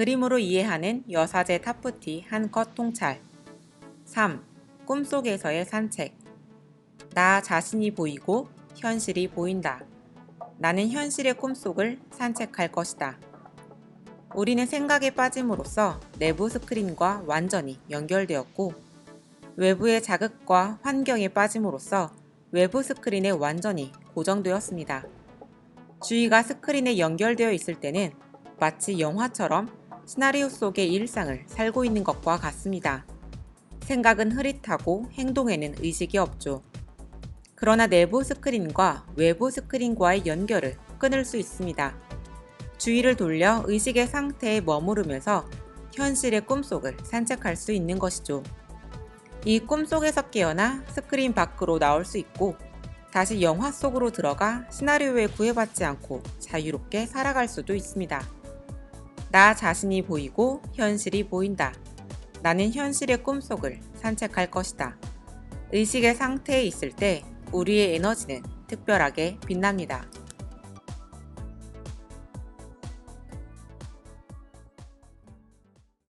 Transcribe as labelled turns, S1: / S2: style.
S1: 그림으로 이해하는 여사제 타프티 한 컷 통찰 3. 꿈속에서의 산책 나 자신이 보이고 현실이 보인다. 나는 현실의 꿈속을 산책할 것이다. 우리는 생각에 빠짐으로써 내부 스크린과 완전히 연결되었고 외부의 자극과 환경에 빠짐으로써 외부 스크린에 완전히 고정되었습니다. 주의가 스크린에 연결되어 있을 때는 마치 영화처럼 시나리오 속의 일상을 살고 있는 것과 같습니다. 생각은 흐릿하고 행동에는 의식이 없죠. 그러나 내부 스크린과 외부 스크린과의 연결을 끊을 수 있습니다. 주의를 돌려 의식의 상태에 머무르면서 현실의 꿈속을 산책할 수 있는 것이죠. 이 꿈속에서 깨어나 스크린 밖으로 나올 수 있고 다시 영화 속으로 들어가 시나리오에 구애받지 않고 자유롭게 살아갈 수도 있습니다. 나 자신이 보이고 현실이 보인다. 나는 현실의 꿈속을 산책할 것이다. 의식의 상태에 있을 때 우리의 에너지는 특별하게 빛납니다.